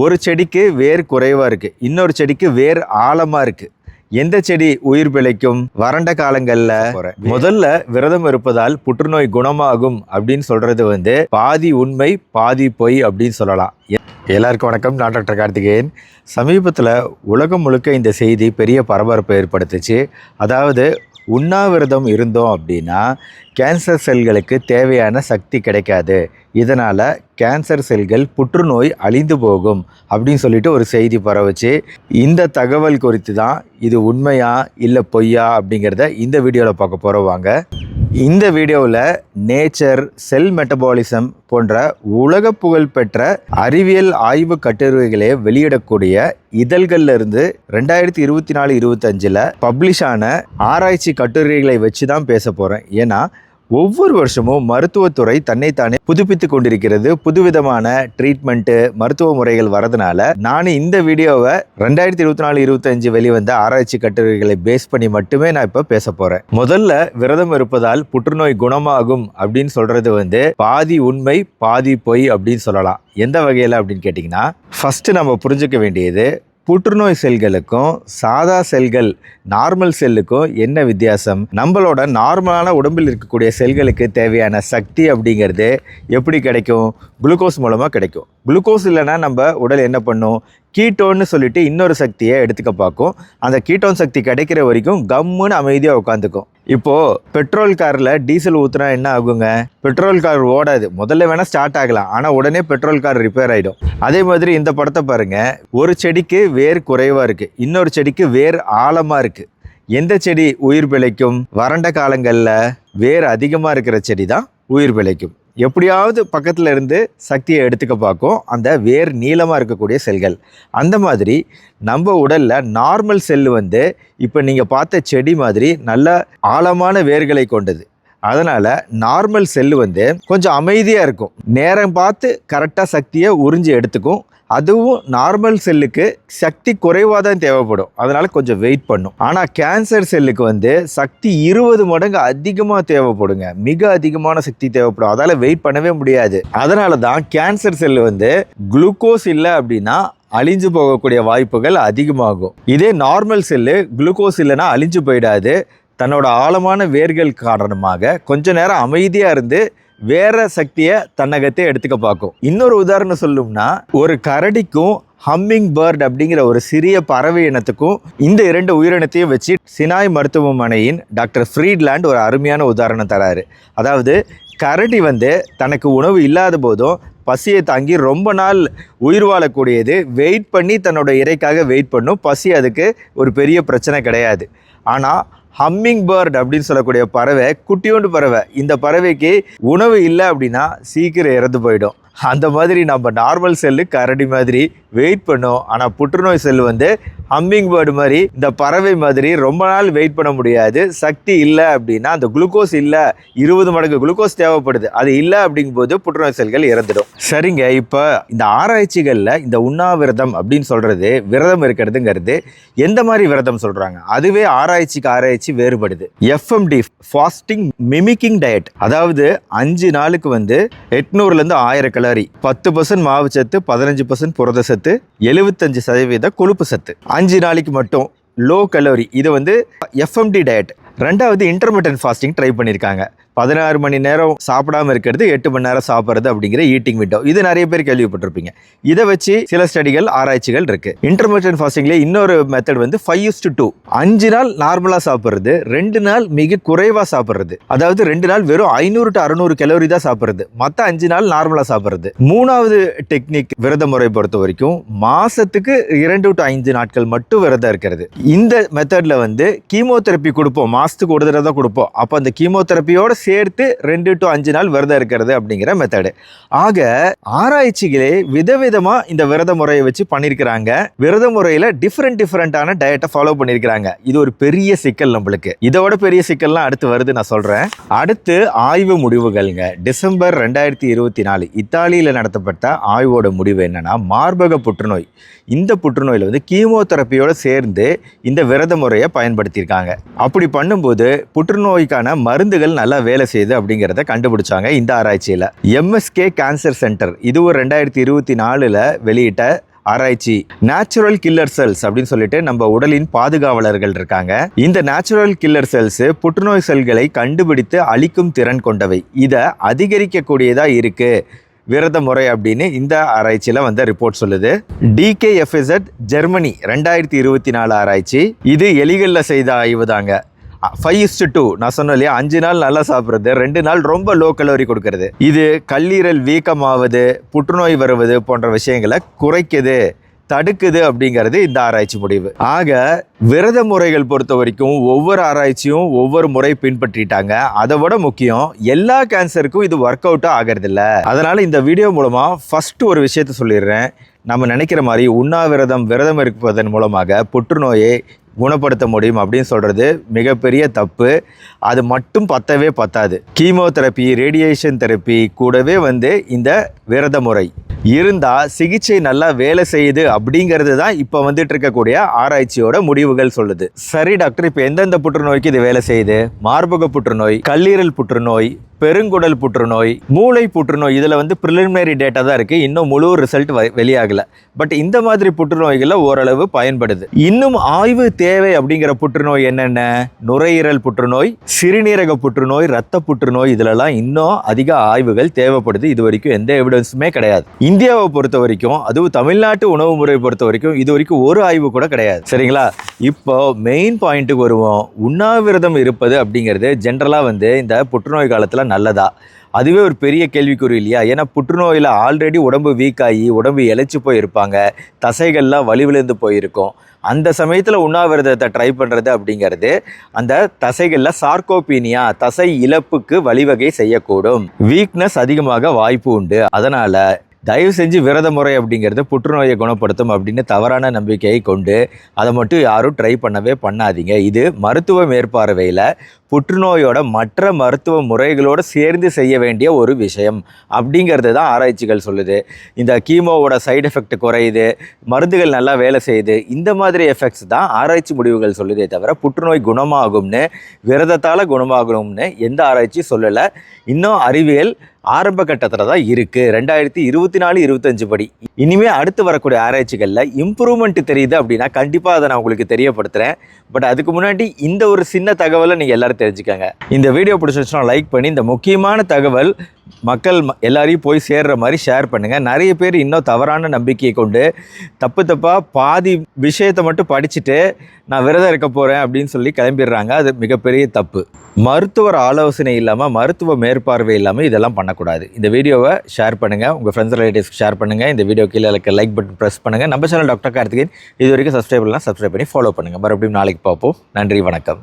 ஒரு செடிக்கு வேர் குறைவா இருக்கு. இன்னொரு செடிக்கு வேர் ஆழமா இருக்கு. எந்த செடி உயிர் பிழைக்கும்? வறண்ட காலங்கள்ல முதல்ல விரதம் இருப்பதால் புற்றுநோய் குணமாகும் அப்படின்னு சொல்றது வந்து பாதி உண்மை பாதி பொய் அப்படின்னு சொல்லலாம். எல்லாருக்கும் வணக்கம். நான் டாக்டர் கார்த்திகேயன். சமீபத்தில் உலகம் முழுக்க இந்த செய்தி பெரிய பரபரப்பை ஏற்படுத்துச்சு. அதாவது உண்ணாவிரதம் இருந்தோம் அப்படின்னா கேன்சர் செல்களுக்கு தேவையான சக்தி கிடைக்காது. இதனால் கேன்சர் செல்கள் புற்றுநோய் அழிந்து போகும் அப்படின்னு சொல்லிட்டு ஒரு செய்தி பரவுச்சு. இந்த தகவல் குறித்து தான் இது உண்மையா இல்லை பொய்யா அப்படிங்கிறத இந்த வீடியோவில் பார்க்க போகிறோம் வாங்க. இந்த வீடியோவில் நேச்சர் செல் மெட்டபாலிசம் போன்ற உலக புகழ்பெற்ற அறிவியல் ஆய்வு கட்டுரைகளை வெளியிடக்கூடிய இதழ்கள்ல இருந்து ரெண்டாயிரத்தி இருபத்தி நாலு இருபத்தஞ்சில் பப்ளிஷ் ஆன ஆராய்ச்சி கட்டுரைகளை வச்சு தான் பேச போகிறேன் ஏன்னா ஒவ்வொரு வருஷமும் மருத்துவத்துறை தன்னைத்தானே புதுப்பித்து கொண்டிருக்கிறது. புதுவிதமான ட்ரீட்மெண்ட்டு மருத்துவ முறைகள் வரதுனால நான் இந்த வீடியோவை ரெண்டாயிரத்தி இருபத்தி நாலு இருபத்தஞ்சு வெளிவந்த ஆராய்ச்சி கட்டுரைகளை பேஸ் பண்ணி மட்டுமே நான் இப்போ பேச போகிறேன் முதல்ல விரதம் இருப்பதால் புற்றுநோய் குணமாகும் அப்படின்னு சொல்றது வந்து பாதி உண்மை பாதி பொய் அப்படின்னு சொல்லலாம். எந்த வகையில் அப்படின்னு கேட்டிங்கன்னா ஃபஸ்ட்டு நம்ம புரிஞ்சுக்க வேண்டியது புற்றுநோய் செல்களுக்கும் சாதா செல்கள் நார்மல் செல்லுக்கும் என்ன வித்தியாசம்? நம்மளோட நார்மலான உடம்பில் இருக்கக்கூடிய செல்களுக்கு தேவையான சக்தி அப்படிங்கிறது எப்படி கிடைக்கும்? குளுக்கோஸ் மூலமாக கிடைக்கும். குளுக்கோஸ் இல்லைன்னா நம்ம உடல் என்ன பண்ணும்? கீட்டோன்னு சொல்லிட்டு இன்னொரு சக்தியை எடுத்துக்க பார்க்கும். அந்த கீட்டோன் சக்தி கிடைக்கிற வரைக்கும் கம்முன்னு அமைதியாக உட்காந்துக்கும். இப்போது பெட்ரோல் காரில் டீசல் ஊற்றுனா என்ன ஆகுங்க? பெட்ரோல் கார் ஓடாது. முதல்ல வேணால் ஸ்டார்ட் ஆகலாம். ஆனால் உடனே பெட்ரோல் கார் ரிப்பேர் ஆகிடும் அதே மாதிரி இந்த படத்தை பாருங்க. ஒரு செடிக்கு வேர் குறைவாக இருக்குது இன்னொரு செடிக்கு வேர் ஆழமாக இருக்குது எந்த செடி உயிர் பிழைக்கும்? வறண்ட காலங்களில் வேர் அதிகமாக இருக்கிற செடி தான் உயிர் பிழைக்கும். எப்படியாவது பக்கத்தில் இருந்து சக்தியை எடுத்துக்க பார்க்கும். அந்த வேர் நீளமாக இருக்கக்கூடிய செல்கள். அந்த மாதிரி நம்ம உடலில் நார்மல் செல் வந்து இப்போ நீங்கள் பார்த்த செடி மாதிரி நல்ல ஆழமான வேர்களை கொண்டது. அதனால் நார்மல் செல்லு வந்து கொஞ்சம் அமைதியாக இருக்கும். நேரம் பார்த்து கரெக்டாக சக்தியை உறிஞ்சி எடுத்துக்கும். அதுவும் நார்மல் செல்லுக்கு சக்தி குறைவாக தான் தேவைப்படும். அதனால் கொஞ்சம் வெயிட் பண்ணும். ஆனால் கேன்சர் செல்லுக்கு வந்து சக்தி இருபது மடங்கு அதிகமாக தேவைப்படுங்க. மிக அதிகமான சக்தி தேவைப்படும். அதால் வெயிட் பண்ணவே முடியாது. அதனால தான் கேன்சர் செல்லு வந்து குளுக்கோஸ் இல்லை அப்படின்னா அழிஞ்சு போகக்கூடிய வாய்ப்புகள் அதிகமாகும். இதே நார்மல் செல்லு குளுக்கோஸ் இல்லைன்னா அழிஞ்சு போயிடாது. தன்னோட ஆழமான வேர்கள் காரணமாக கொஞ்ச நேரம் அமைதியாக இருந்து வேற சக்தியை தன்னகத்தே எடுத்துக்க பார்க்கும். இன்னொரு உதாரணம் சொல்லும்னா ஒரு கரடிக்கும் ஹம்மிங் பேர்ட் அப்படிங்கிற ஒரு சிறிய பறவை இனத்துக்கும் இந்த இரண்டு உயிரினத்தையும் வச்சு சினாய் மருத்துவமனையின் டாக்டர் ஃப்ரீட்லேண்ட் ஒரு அருமையான உதாரணம் தராரு. அதாவது கரடி வந்து தனக்கு உணவு இல்லாத போதும் பசியை தாங்கி ரொம்ப நாள் உயிர் வாழக்கூடியது. வெயிட் பண்ணி தன்னோட இறைக்காக வெயிட் பண்ணும். பசி அதுக்கு ஒரு பெரிய பிரச்சனை கிடையாது. ஆனால் ஹம்மிங் பேர்ட் அப்படின்னு சொல்லக்கூடிய பறவை குட்டியோண்டு பறவை இந்த பறவைக்கு உணவு இல்லை அப்படின்னா சீக்கிரம் இறந்து போயிடும். அந்த மாதிரி நம்ம நார்மல் செல்லு கரடி மாதிரி வெயிட் பண்ணும். ஆனால் புற்றுநோய் செல் வந்து ஹம்மிங் பேர்டு மாதிரி இந்த பறவை மாதிரி ரொம்ப நாள் வெயிட் பண்ண முடியாது. சக்தி இல்லை அப்படின்னா அந்த குளுக்கோஸ் இல்லை. இருபது மடங்கு குளுக்கோஸ் தேவைப்படுது. அது இல்லை அப்படிங்கும்போது புற்றுநோய் செல்கள் இறந்துடும். சரிங்க இப்போ இந்த ஆராய்ச்சிகளில் இந்த உண்ணாவிரதம் அப்படின்னு சொல்கிறது விரதம் இருக்கிறதுங்கிறது எந்த மாதிரி விரதம் சொல்கிறாங்க அதுவே ஆராய்ச்சிக்கு ஆராய்ச்சி வேறுபடுது. எஃப்எம்டி ஃபாஸ்டிங் மிமிக்கிங் டயட் அதாவது அஞ்சு நாளுக்கு வந்து எட்நூறுலேருந்து ஆயிரம் கலோரி பத்து பர்சன்ட் மாவு சத்து பதினஞ்சு பர்சன்ட் புரத சத்து எழுபத்தஞ்சு சதவீத கொழுப்பு சத்து. அஞ்சு நாளைக்கு மட்டும் லோ கலோரி இது வந்து எஃப்எம்டி டயட் ரெண்டாவது இன்டர்மீடியன்ட் ஃபாஸ்டிங் ட்ரை பண்ணியிருக்காங்க பதினாறு மணி நேரம் சாப்பிடாம இருக்கிறது எட்டு மணி நேரம் சாப்பிட்றது அப்படிங்கிற ஈட்டிங் விண்டோ இது நிறைய பேர் கேள்விப்பட்டிருப்பீங்க. இதை வச்சு சில ஸ்டடிகள் ஆராய்ச்சிகள் இருக்கு. இன்டர்மீடியன் ஃபாஸ்டிங்லேயே இன்னொரு மெத்தட் வந்து ஃபைவ் யூஸ் டு டூ அஞ்சு நாள் நார்மலாக சாப்பிட்றது ரெண்டு நாள் மிக குறைவாக சாப்பிட்றது. அதாவது ரெண்டு நாள் வெறும் ஐநூறு டு அறுநூறு கலோரி தான் சாப்பிட்றது. மற்ற அஞ்சு நாள் நார்மலாக சாப்பிட்றது. மூணாவது டெக்னிக் விரத முறை பொறுத்த வரைக்கும் மாசத்துக்கு இரண்டு டு ஐந்து நாட்கள் மட்டும் விரதம் இருக்கிறது. இந்த மெத்தட்ல வந்து கீமோதெரப்பி கொடுப்போம். மாசத்துக்கு ஒரு தடவை தான் கொடுப்போம். அப்போ அந்த கீமோதெரப்பியோட சேர்த்து ரெண்டு டு அஞ்சு நாள் விரதம் இருக்கிறது அப்படிங்கிற மெத்தடு ஆக ஆராய்ச்சிகளே விதவிதமாக இந்த விரத முறையை வச்சு பண்ணியிருக்கிறாங்க. விரத முறையில் டிஃப்ரெண்ட் டிஃப்ரெண்டான டயட்டை ஃபாலோ பண்ணியிருக்கிறாங்க. இது ஒரு பெரிய சிக்கல் நம்மளுக்கு. இதோட பெரிய சிக்கல்லாம் அடுத்து வருது நான் சொல்கிறேன் அடுத்து ஆய்வு முடிவுகள்ங்க. டிசம்பர் ரெண்டாயிரத்தி இருபத்தி நாலு இத்தாலியில் நடத்தப்பட்ட ஆய்வோட முடிவு என்னன்னா மார்பக புற்றுநோய். இந்த புற்றுநோயில் வந்து கீமோதெரப்பியோடு சேர்ந்து இந்த விரத முறையை பயன்படுத்தியிருக்காங்க. அப்படி பண்ணும்போது புற்றுநோய்க்கான மருந்துகள் நல்லா வேலை செய்யுது அப்படிங்கிறத கண்டுபிடிச்சாங்க இந்த ஆராய்ச்சியில். எம்எஸ்கே கேன்சர் சென்டர் இதுவும் ரெண்டாயிரத்தி இருபத்தி நாலில் வெளியிட்ட ஆராய்ச்சி. நேச்சுரல் கில்லர் செல்ஸ் அப்படின்னு சொல்லிட்டு நம்ம உடலின் பாதுகாவலர்கள் இருக்காங்க. இந்த நேச்சுரல் கில்லர் செல்ஸ் புற்றுநோய் செல்களை கண்டுபிடித்து அழிக்கும் திறன் கொண்டவை. இதை அதிகரிக்கக்கூடியதா இருக்கு. விரத முறை அப்படின்னு இந்த ஆராய்ச்சியில் வந்த ரிப்போர்ட் சொல்லுது. டிகேஎஃப்எஸ்எட் ஜெர்மனி ரெண்டாயிரத்தி இருபத்தி நாலு ஆராய்ச்சி. இது எலிகளில் செய்த ஆய்வு தாங்க. ஃபைவ் இஸ்டு டூ நான் சொன்னேன் இல்லையா? அஞ்சு நாள் நல்லா சாப்பிட்றது ரெண்டு நாள் ரொம்ப லோ கலோரி கொடுக்கறது. இது கல்லீரல் வீக்கமாவது புற்றுநோய் வருவது போன்ற விஷயங்களை குறைக்குது தடுக்குது அப்படிங்கிறது இந்த ஆராய்ச்சி முடிவு. ஆக விரத முறைகள் பொறுத்த வரைக்கும் ஒவ்வொரு ஆராய்ச்சியும் ஒவ்வொரு முறை பின்பற்றிட்டாங்க. அதை விட முக்கியம் எல்லா கேன்சருக்கும் இது ஒர்க் அவுட்டும் ஆகிறதில்ல. அதனால் இந்த வீடியோ மூலமாக ஃபஸ்ட்டு ஒரு விஷயத்த சொல்லிடுறேன். நம்ம நினைக்கிற மாதிரி உண்ணாவிரதம் விரதம் இருப்பதன் மூலமாக புற்றுநோயை குணப்படுத்த முடியும் அப்படின்னு சொல்கிறது மிகப்பெரிய தப்பு. அது மட்டும் பத்தவே பத்தாது. கீமோதெரப்பி ரேடியேஷன் தெரப்பி கூடவே வந்து இந்த விரத முறை. இருந்தால் சிகிச்சை நல்லா வேலை செய்யுது அப்படிங்கிறது தான் இப்போ வந்துட்டு இருக்கக்கூடிய ஆராய்ச்சியோட முடிவுகள் சொல்லுது. சரி டாக்டர் இப்போ எந்தெந்த புற்றுநோய்க்கு இது வேலை செய்யுது? மார்பக புற்றுநோய் கல்லீரல் புற்றுநோய் பெருங்குடல் புற்றுநோய் மூளை புற்றுநோய் இதில் வந்து ப்ரிலிமினரி டேட்டா தான் இருக்குது இன்னும் முழு ரிசல்ட் வெளியாகலை. பட் இந்த மாதிரி புற்றுநோய்களில் ஓரளவு பயன்படுது. இன்னும் ஆய்வு தேவை அப்படிங்கிற புற்றுநோய் என்னென்ன? நுரையீரல் புற்றுநோய் சிறுநீரக புற்றுநோய் இரத்த புற்றுநோய் இதிலெல்லாம் இன்னும் அதிக ஆய்வுகள் தேவைப்படுது. இது வரைக்கும் எந்த எவிடன்ஸுமே கிடையாது. இந்தியாவை பொறுத்த வரைக்கும் அதுவும் தமிழ்நாட்டு உணவு முறை பொறுத்த வரைக்கும் இது வரைக்கும் ஒரு ஆய்வு கூட கிடையாது. சரிங்களா? இப்போ மெயின் பாயிண்ட்டுக்கு வருவோம். உண்ணாவிரதம் இருப்பது அப்படிங்கிறது ஜென்ரலாக வந்து இந்த புற்றுநோய் காலத்தில் நல்லதா? அதுவே ஒரு பெரிய கேள்விக்குறி இல்லையா? ஏன்னா புற்றுநோயில் ஆல்ரெடி உடம்பு வீக் ஆகி உடம்பு இழைச்சி போயிருப்பாங்க. தசைகள்லாம் வலிவிழுந்து போயிருக்கும். அந்த சமயத்தில் உண்ணாவிரதத்தை ட்ரை பண்ணுறது அப்படிங்கிறது அந்த தசைகளில் சார்கோபீனியா தசை இழப்புக்கு வழிவகை செய்யக்கூடும். வீக்னஸ் அதிகமாக வாய்ப்பு உண்டு. அதனால் தயவு செஞ்சு விரத முறை அப்படிங்கிறத புற்றுநோயை குணப்படுத்தும் அப்படின்னு தவறான நம்பிக்கையை கொண்டு அதை மட்டும் யாரும் ட்ரை பண்ணவே பண்ணாதீங்க. இது மருத்துவ மேற்பார்வையில் புற்றுநோயோட மற்ற மருத்துவ முறைகளோடு சேர்ந்து செய்ய வேண்டிய ஒரு விஷயம் அப்படிங்கிறது தான் ஆராய்ச்சிகள் சொல்லுது. இந்த கீமோவோட சைடு எஃபெக்ட் குறையுது மருந்துகள் நல்லா வேலை செய்யுது இந்த மாதிரி எஃபெக்ட்ஸ் தான் ஆராய்ச்சி முடிவுகள் சொல்லுதே தவிர புற்றுநோய் குணமாகும்னு விரதத்தால் குணமாகணும்னு எந்த ஆராய்ச்சியும் சொல்லலை. இன்னும் அறிவியல் ஆரம்ப கட்டத்தில் தான் இருக்குது ரெண்டாயிரத்தி இருபத்தி நாலு இருபத்தஞ்சு படி. இனிமேல் அடுத்து வரக்கூடிய ஆராய்ச்சிகளில் இம்ப்ரூவ்மெண்ட் தெரியுது அப்படின்னா கண்டிப்பாக அதை நான் உங்களுக்கு தெரியப்படுத்துகிறேன் பட் அதுக்கு முன்னாடி இந்த ஒரு சின்ன தகவலை நீங்கள் எல்லாரும் தெரிஞ்சுக்கங்க. இந்த வீடியோ பிடிச்சிருச்சுன்னா லைக் பண்ணி இந்த முக்கியமான தகவல் மக்கள் ம- எல்லாரையும் போய் சேர்ற மாதிரி ஷேர் பண்ணுங்கள் நிறைய பேர் இன்னும் தவறான நம்பிக்கையை கொண்டு தப்பு தப்பாக பாதி விஷயத்தை மட்டும் படிச்சுட்டு நான் விரதம் இருக்க போகிறேன் அப்படின்னு சொல்லி கிளம்பிடுறாங்க. அது மிகப்பெரிய தப்பு. மருத்துவர் ஆலோசனை இல்லாமல் மருத்துவ மேற்பார்வை இல்லாமல் இதெல்லாம் பண்ணக்கூடாது. இந்த வீடியோவை ஷேர் பண்ணுங்கள் உங்கள் ஃப்ரெண்ட்ஸ் ரிலேட்டிவ்ஸ்க்கு ஷேர் பண்ணுங்கள் இந்த வீடியோ கீழே இருக்க லைக் பட்டன் ப்ரெஸ் பண்ணுங்கள் நம்ம சேனல் டாக்டர் கார்த்திகேயன் இது வரைக்கும் சப்ஸ்கிரைப் பண்ணலாம் சப்ஸ்கிரைப் பண்ணி ஃபாலோ பண்ணுங்கள் மறுபடியும் நாளைக்கு பார்ப்போம். நன்றி வணக்கம்.